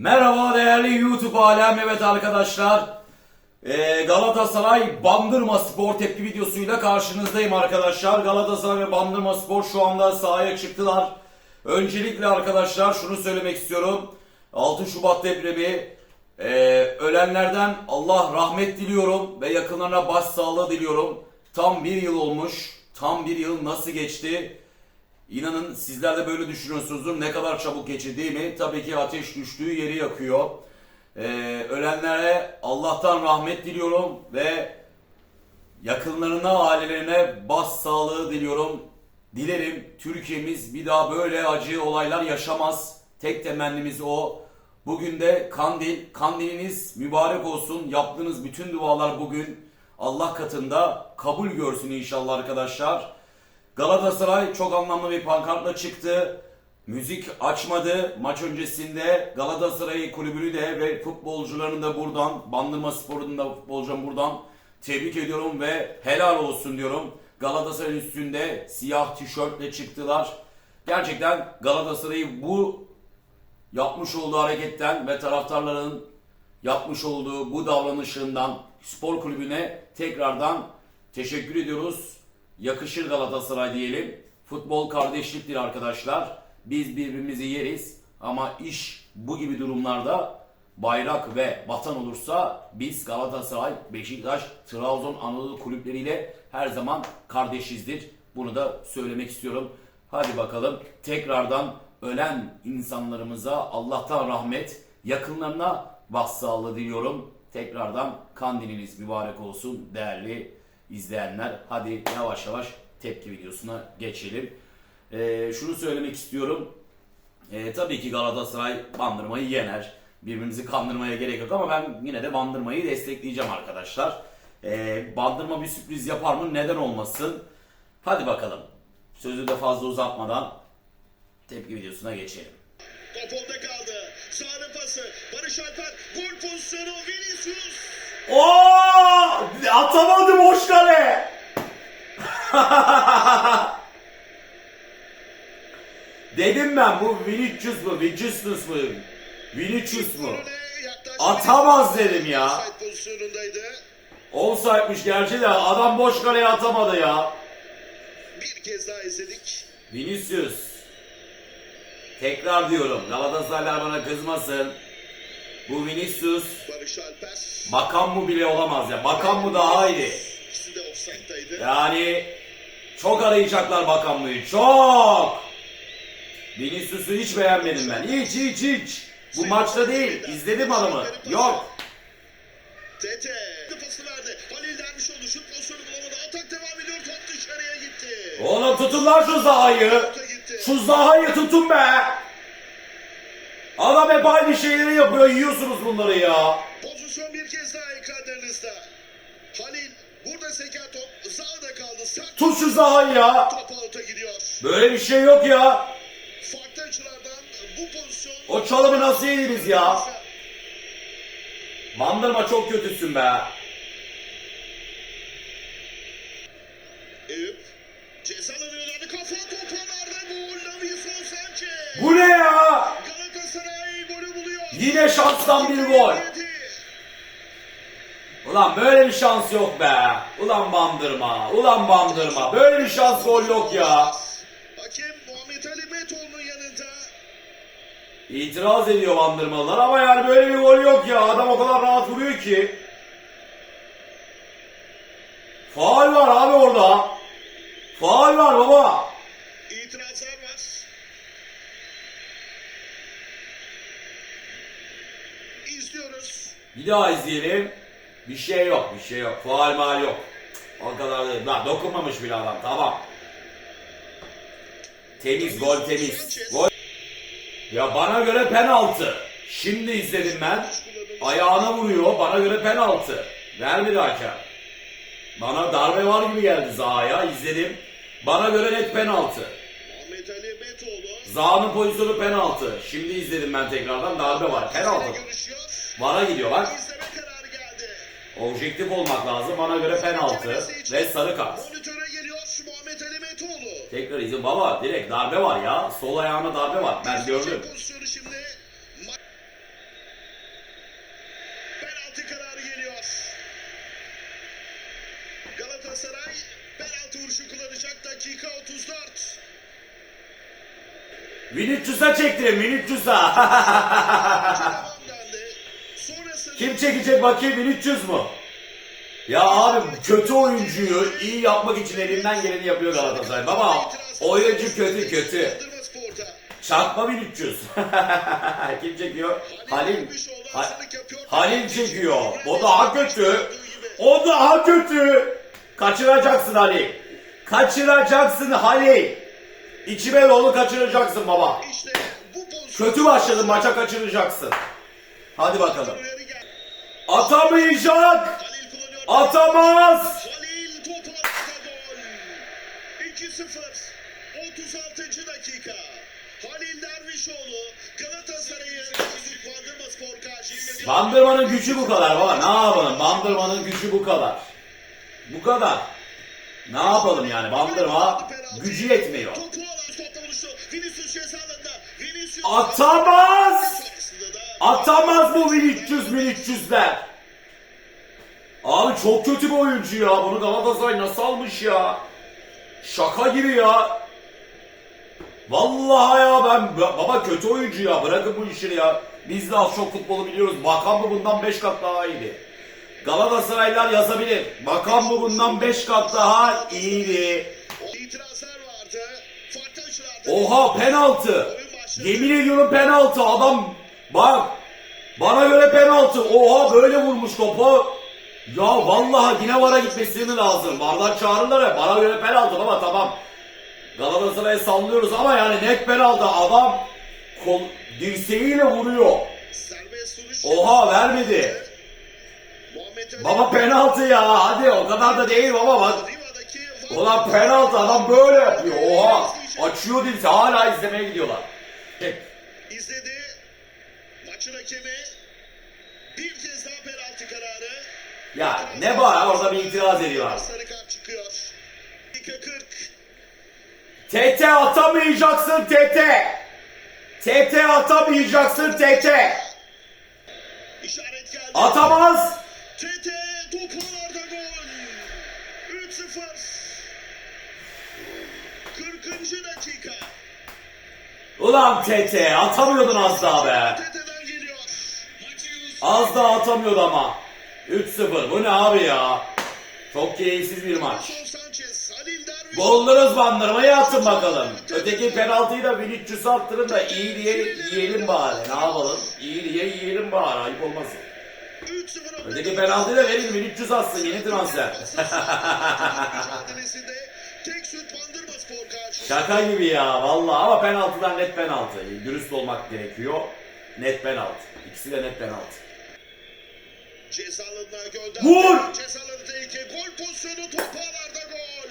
Merhaba değerli YouTube alem evet arkadaşlar. Ee, Galatasaray Bandırma Spor tepki videosuyla karşınızdayım arkadaşlar. Galatasaray ve Bandırma Spor şu anda sahaya çıktılar. Öncelikle arkadaşlar şunu söylemek istiyorum. 6 Şubat depremi ee, ölenlerden Allah rahmet diliyorum ve yakınlarına başsağlığı diliyorum. Tam bir yıl olmuş. Tam bir yıl nasıl geçti? İnanın sizler de böyle düşünüyorsunuzdur. Ne kadar çabuk geçti değil mi? Tabii ki ateş düştüğü yeri yakıyor. Ee, ölenlere Allah'tan rahmet diliyorum ve yakınlarına, ailelerine bas sağlığı diliyorum. Dilerim Türkiye'miz bir daha böyle acı olaylar yaşamaz. Tek temennimiz o. Bugün de kandil, kandiliniz mübarek olsun. Yaptığınız bütün dualar bugün Allah katında kabul görsün inşallah arkadaşlar. Galatasaray çok anlamlı bir pankartla çıktı. Müzik açmadı. Maç öncesinde Galatasaray kulübünü de ve futbolcularını da buradan, Bandırma Spor'un da futbolcularını buradan tebrik ediyorum ve helal olsun diyorum. Galatasaray'ın üstünde siyah tişörtle çıktılar. Gerçekten Galatasaray'ı bu yapmış olduğu hareketten ve taraftarların yapmış olduğu bu davranışından spor kulübüne tekrardan teşekkür ediyoruz. Yakışır Galatasaray diyelim. Futbol kardeşliktir arkadaşlar. Biz birbirimizi yeriz ama iş bu gibi durumlarda bayrak ve vatan olursa biz Galatasaray, Beşiktaş, Trabzon, Anadolu kulüpleriyle her zaman kardeşizdir. Bunu da söylemek istiyorum. Hadi bakalım tekrardan ölen insanlarımıza Allah'tan rahmet, yakınlarına başsağlığı diliyorum. Tekrardan kandiliniz mübarek olsun değerli izleyenler. Hadi yavaş yavaş tepki videosuna geçelim. Ee, şunu söylemek istiyorum. Ee, tabii ki Galatasaray bandırmayı yener. Birbirimizi kandırmaya gerek yok ama ben yine de bandırmayı destekleyeceğim arkadaşlar. Ee, bandırma bir sürpriz yapar mı? Neden olmasın? Hadi bakalım. Sözü de fazla uzatmadan tepki videosuna geçelim. Top kaldı. Sağının pası. Barış Alper. Gol pozisyonu. Vinicius. Oo! Atamadı boş kale. Dedim ben bu Vinicius mu? Vinicius mu? Vinicius mu? Atamaz dedim ya. Offside'miş gerçi de adam boş kaleye atamadı ya. Bir kez daha izledik. Vinicius. Tekrar diyorum. Galatasaraylar bana kızmasın. Bu Vinicius bakan mı bile olamaz ya. Bakan mı daha iyi. Yani çok arayacaklar bakan mıyı. Çok. Vinicius'u hiç beğenmedim ben. Hiç hiç hiç. Bu maçta değil. İzledim adamı. Yok. Tete. Pası verdi. Halil Dervişoğlu şut pozisyonu bulamadı. Atak devam ediyor. Top dışarıya gitti. Oğlum tutun lan şu Zaha'yı. Şu Zaha'yı tutun be. Adam hep aynı şeyleri yapıyor. Yiyorsunuz bunları ya. Pozisyon bir kez daha ekranlarınızda. Halil. Burada seken top. Sağda kaldı. Sert Tut şu Zaha'yı ya. top gidiyor. Böyle bir şey yok ya. Farklı açılardan bu pozisyon... O çalımı nasıl yediniz ya? Bandırma çok kötüsün be. Eyüp. Ceza alıyorlardı. Kafa topu Yine şanstan bir gol. Ulan böyle bir şans yok be. Ulan bandırma. Ulan bandırma. Böyle bir şans gol yok ya. Hakem Muhammed Ali Metoğlu'nun yanında. İtiraz ediyor bandırmalılar ama yani böyle bir gol yok ya. Adam o kadar rahat vuruyor ki. Faal var abi orada. Faal var baba. İtirazlar var. İzliyoruz. Bir daha izleyelim. Bir şey yok, bir şey yok. Faal mal yok. O kadar değil. Lan dokunmamış bile adam. Tamam. Temiz, gol temiz. Gol. Ya bana göre penaltı. Şimdi izledim ben. Ayağına vuruyor. Bana göre penaltı. Vermedi hakem. Bana darbe var gibi geldi Zaha'ya. izledim. Bana göre net penaltı. Ali Metoğlu. Zaha'nın pozisyonu penaltı. Şimdi izledim ben tekrardan. Darbe var. Penaltı. Görüşüyor. Vara gidiyor bak. İzleme kararı geldi. Objektif olmak lazım. Bana göre penaltı ve sarı kart. Tekrar izin. Baba direkt darbe var ya. Sol ayağına darbe var. Ben gördüm. Galatasaray penaltı vuruşu kullanacak dakika 34. Vinicius'a çekti Vinicius'a. Devam dendi. Sonrasında Kim çekecek bakayım Vinicius mu? Ya abi kötü oyuncuyu iyi yapmak için elinden geleni yapıyor Galatasaray. Baba oyuncu kötü kötü. Çarpma Vinicius. Kim çekiyor? Halil. Ha- Halil çekiyor. O daha kötü. O daha kötü. Kaçıracaksın Halil. Kaçıracaksın Halil. İçime dolu kaçıracaksın baba. Kötü başladın maça kaçıracaksın. Hadi bakalım. Atamayacak. Atamaz. Halil topu altta gol. 2-0. 36. dakika. Halil Dervişoğlu Galatasaray'ı Bandırma Spor karşısında Bandırmanın gücü bu kadar baba. Ne yapalım? Bandırmanın gücü bu kadar. Bu kadar. Ne yapalım yani? Bandırma gücü yetmiyor. Atamaz. Atamaz bu Vinicius Vinicius'ler. Abi çok kötü bir oyuncu ya. Bunu Galatasaray nasıl almış ya? Şaka gibi ya. Vallahi ya ben baba kötü oyuncu ya. Bırakın bu işini ya. Biz de az çok futbolu biliyoruz. Bakan mı bundan 5 kat daha iyiydi. Galatasaraylılar yazabilir. Bakan mı bundan 5 kat daha iyiydi. Oha penaltı. Yemin ediyorum penaltı. Adam bak bana göre penaltı. Oha böyle vurmuş topu. Ya vallahi yine vara gitmesi mi lazım? Vardan çağırırlar ya. Bana göre penaltı ama tamam. Galatasaray'a sallıyoruz ama yani net penaltı. Adam kol, dirseğiyle vuruyor. Oha vermedi. Baba penaltı ya. Hadi o kadar da değil baba bak. Ulan penaltı adam böyle yapıyor. Oha. Açıyor dirseği hala izlemeye gidiyorlar. izledi. Maçın hakemi bir kez daha penaltı kararı. Ya ne var orada bir itiraz ediyorlar. Sarı kart çıkıyor. Dakika 40. TT atamayacaksın TT. TT atamayacaksın TT. İşaret geldi. Atamaz. TT topularda gol. 3-0. 40. dakika. Ulan TT atamıyordun az daha be. Geliyor. Az daha atamıyordu ama. 3-0 bu ne abi ya. Çok keyifsiz bir maç. Goldunuz bandırmayı atın bakalım. Öteki penaltıyı da Vinicius'a attırın da iyi diye yiyelim bari. Ne yapalım? İyi diye yiyelim bari. Ayıp olmasın. 3-0 Öteki penaltıyı da verin Vinicius atsın yeni transfer. Şaka gibi ya vallahi ama penaltıdan net penaltı. Dürüst olmak gerekiyor. Net penaltı. İkisi de net penaltı. Ceza alanına gönderdi. Vur! Ceza alanı tehlike. Gol pozisyonu top ağlarda gol.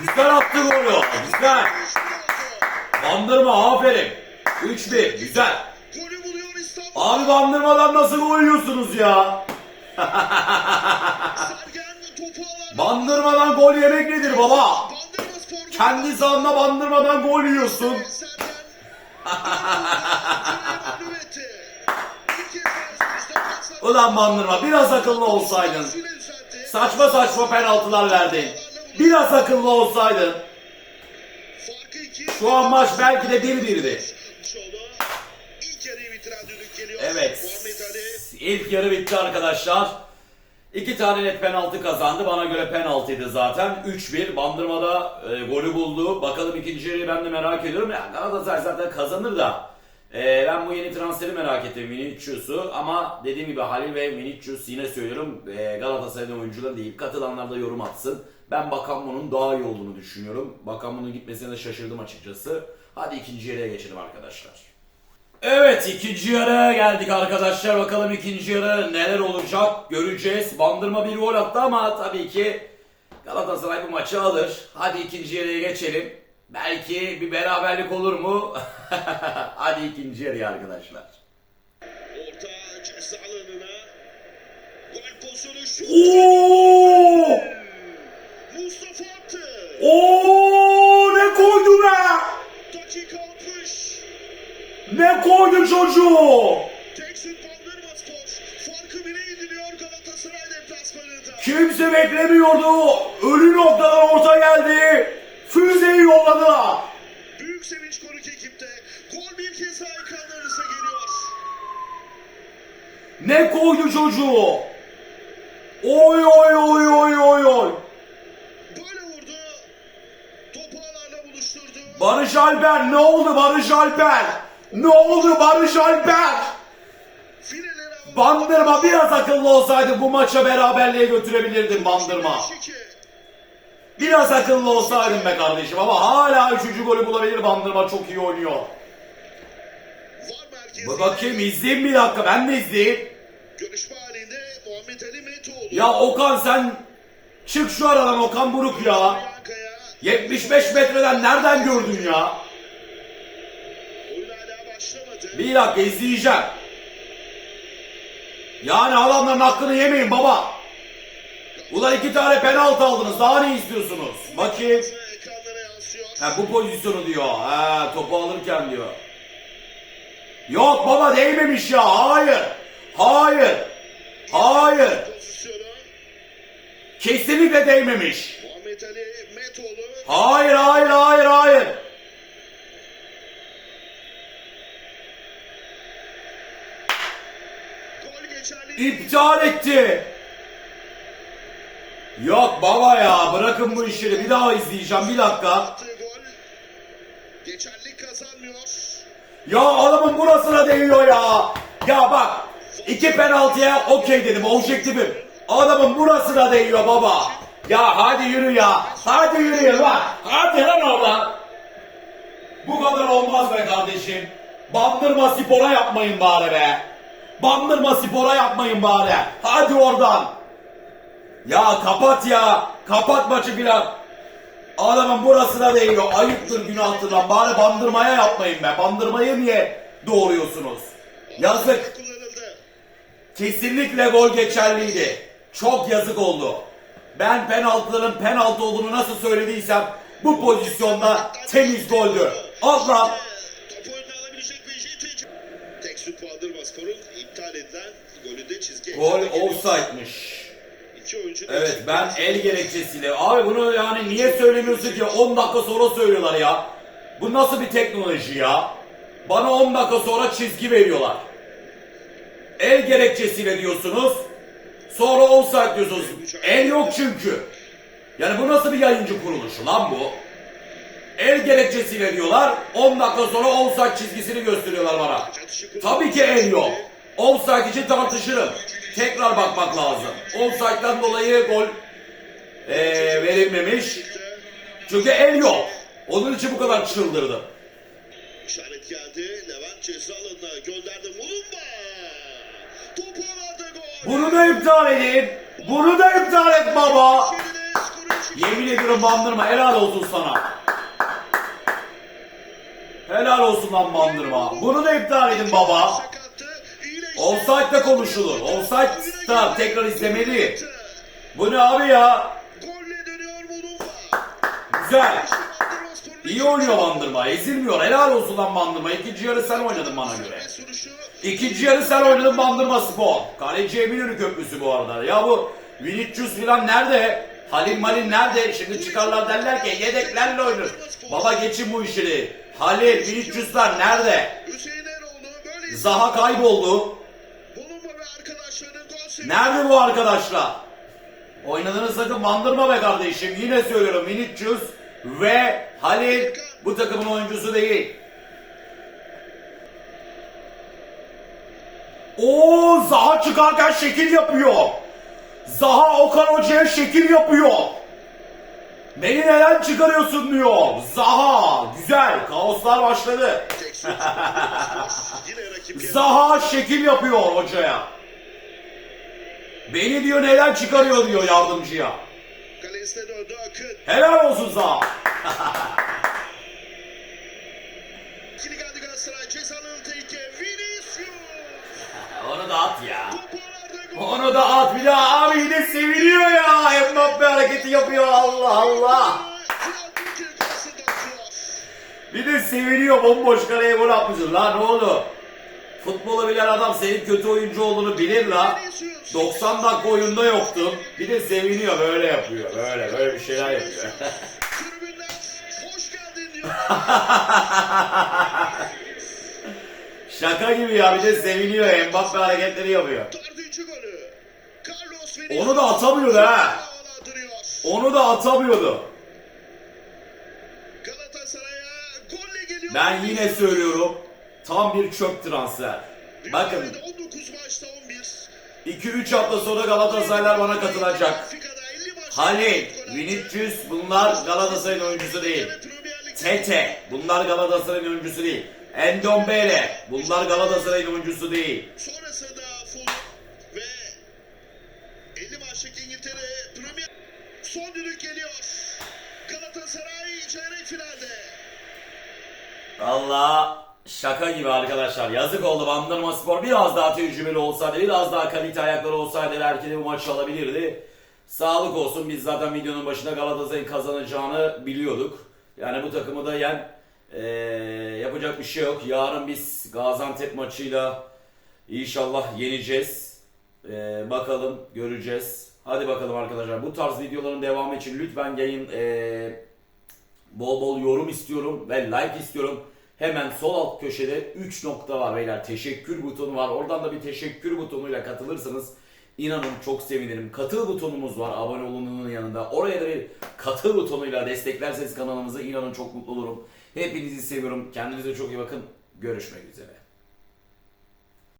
Güzel attı golü. Güzel. Bandırma aferin. 3-1 güzel. Golü buluyor İstanbul. Abi bandırmadan nasıl gol yiyorsunuz ya? Bandırmadan gol yemek nedir baba? Kendi sahanda bandırmadan gol yiyorsun. Sergen. Nüveti. Bir kez daha sonuçta Ulan bandırma biraz akıllı olsaydın. Saçma saçma penaltılar verdin. Biraz akıllı olsaydın. Şu an maç belki de 1-1'di. Şolu. İlk yarıyı bitiren düdük geliyor. Evet. İlk yarı bitti arkadaşlar. İki tane net penaltı kazandı. Bana göre penaltıydı zaten. 3-1. Bandırma'da e, golü buldu. Bakalım ikinci yarıyı ben de merak ediyorum. Ya Galatasaray zaten kazanır da. E, ben bu yeni transferi merak ettim Vinicius'u. Ama dediğim gibi Halil ve Vinicius yine söylüyorum. E, Galatasaray'ın oyuncuları değil. Katılanlar da yorum atsın. Ben Bakanmo'nun daha iyi olduğunu düşünüyorum. Bakanmo'nun gitmesine de şaşırdım açıkçası. Hadi ikinci yarıya geçelim arkadaşlar. Evet ikinci yarıya geldik arkadaşlar. Bakalım ikinci yarı neler olacak göreceğiz. Bandırma bir gol attı ama tabii ki Galatasaray bu maçı alır. Hadi ikinci yarıya geçelim. Belki bir beraberlik olur mu? Hadi ikinci yarıya arkadaşlar. Orta ceza alanına. Gol pozisyonu şu. Oo! Mustafa attı. Oo! Ne koydu be? Dakika 60. Ne koydu çocuğu? Tek şut Bandırma Spor. Farkı bire indiriyor Galatasaray deplasmanında. Kimse beklemiyordu. Ölü noktadan orta geldi. Füzeyi yolladılar. Ne koydu çocuğu? Oy oy oy oy oy oy. Barış Alper ne oldu Barış Alper? Ne oldu Barış Alper? Bandırma biraz akıllı olsaydı bu maça beraberliğe götürebilirdin Bandırma. 5-2. Biraz akıllı olsaydın be kardeşim ama hala üçüncü golü bulabilir Bandırma çok iyi oynuyor. Bakayım izleyeyim bir dakika ben de izleyeyim. Görüşme halinde Muhammed Ali Metoğlu. Ya Okan sen çık şu aradan Okan Buruk ya. Yankaya. 75 metreden nereden gördün ya? Bir dakika izleyeceğim. Yani adamların hakkını yemeyin baba. Ulan iki tane penaltı aldınız. Daha ne istiyorsunuz? Bakayım. Ha bu pozisyonu diyor. Ha topu alırken diyor. Yok baba değmemiş ya. Hayır. Hayır. Hayır. Kesinlikle değmemiş. Hayır hayır hayır hayır. İptal etti. Yok baba ya bırakın bu işleri bir daha izleyeceğim bir dakika. Attığı gol. Geçerli kazanmıyor. Ya adamın burasına değiyor ya. Ya bak iki penaltıya okey dedim objektifim. Adamın burasına değiyor baba. Ya hadi yürü ya. Hadi yürü ya lan. Hadi lan oradan. Bu kadar olmaz be kardeşim. Bandırma spora yapmayın bari be. Bandırma spora yapmayın bari. Hadi oradan. Ya kapat ya. Kapat maçı filan. Adamın burasına değiyor. Ayıptır günahtır lan. Bari bandırmaya yapmayın be. Bandırmayı niye doğuruyorsunuz? Yazık. Kesinlikle gol geçerliydi. Çok yazık oldu. Ben penaltıların penaltı olduğunu nasıl söylediysem bu pozisyonda temiz goldü. Allah gol oyuncu Evet ben el gerekçesiyle. Abi bunu yani niye söylemiyorsun ki 10 dakika sonra söylüyorlar ya. Bu nasıl bir teknoloji ya? Bana 10 dakika sonra çizgi veriyorlar. El gerekçesiyle diyorsunuz. Sonra offside diyorsunuz. El yok çünkü. Yani bu nasıl bir yayıncı kuruluşu lan bu? El gerekçesiyle diyorlar. 10 dakika sonra offside çizgisini gösteriyorlar bana. Tabii ki el yok. Offside için tartışırım. Tekrar bakmak lazım. Offside'dan dolayı gol eee, verilmemiş. Çünkü el yok. Onun için bu kadar çıldırdım. İşaret geldi. Levent ceza alanına gönderdi. Mulumba. Bunu da iptal edin. Bunu da iptal et baba. Yemin ediyorum bandırma. Helal olsun sana. Helal olsun lan bandırma. Bunu da iptal edin baba. İyileşti. Offside'da konuşulur. Offside'da tekrar izlemeli. Bu ne abi ya? Güzel. İyi oynuyor Bandırma. Ezilmiyor. Helal olsun lan Bandırma. İkinci yarı sen oynadın bana göre. İkinci yarı sen oynadın Bandırma Spor. Kaleci Eminönü Köprüsü bu arada. Ya bu Vinicius filan nerede? Halil Malin nerede? Şimdi çıkarlar derler ki yedeklerle oynar. Baba geçin bu işini. Halil, Vinicius'lar nerede? Zaha kayboldu. Nerede bu arkadaşlar? Oynadığını sakın bandırma be kardeşim. Yine söylüyorum Vinicius ve Halil bu takımın oyuncusu değil. O Zaha çıkarken şekil yapıyor. Zaha Okan Hoca'ya şekil yapıyor. Beni neden çıkarıyorsun diyor. Zaha güzel kaoslar başladı. Zaha şekil yapıyor hocaya. Beni diyor neden çıkarıyor diyor yardımcıya. Helal olsun Zaha. da at bir daha abi yine seviniyor ya. Mbappe hareketi yapıyor Allah Allah. Bir de seviniyor bomboş kaleye gol atmışsın lan ne oldu? Futbolu bilen adam senin kötü oyuncu olduğunu bilir la. 90 dakika oyunda yoktun. Bir de seviniyor böyle yapıyor. Böyle böyle bir şeyler yapıyor. Şaka gibi ya bir de seviniyor. Mbappe hareketleri yapıyor. Dördüncü golü. Carlos Vinicius. Onu da atamıyordu ha. Onu da atamıyordu. Ben yine söylüyorum. Tam bir çöp transfer. Bakın Dünyada 19 maçta 11. 2-3 hafta sonra Galatasaraylar bana katılacak. Afrika'da 50 maçta Halil. Vinicius bunlar Galatasaray'ın oyuncusu değil. Tete bunlar Galatasaray'ın oyuncusu değil. Endombele bunlar Galatasaray'ın oyuncusu değil. Son düdük geliyor. Galatasaray çeyrek finalde. Allah şaka gibi arkadaşlar. Yazık oldu Bandırma Spor. Biraz daha tecrübeli olsaydı, biraz daha kalite ayakları olsaydı belki de bu maçı alabilirdi. Sağlık olsun. Biz zaten videonun başında Galatasaray'ın kazanacağını biliyorduk. Yani bu takımı da yen eee, yapacak bir şey yok. Yarın biz Gaziantep maçıyla inşallah yeneceğiz. Eee, bakalım göreceğiz. Hadi bakalım arkadaşlar. Bu tarz videoların devamı için lütfen yayın eee Bol bol yorum istiyorum ve like istiyorum. Hemen sol alt köşede 3 nokta var beyler. Teşekkür butonu var. Oradan da bir teşekkür butonuyla katılırsanız inanın çok sevinirim. Katıl butonumuz var abone olunun yanında. Oraya da bir katıl butonuyla desteklerseniz kanalımızı inanın çok mutlu olurum. Hepinizi seviyorum. Kendinize çok iyi bakın. Görüşmek üzere.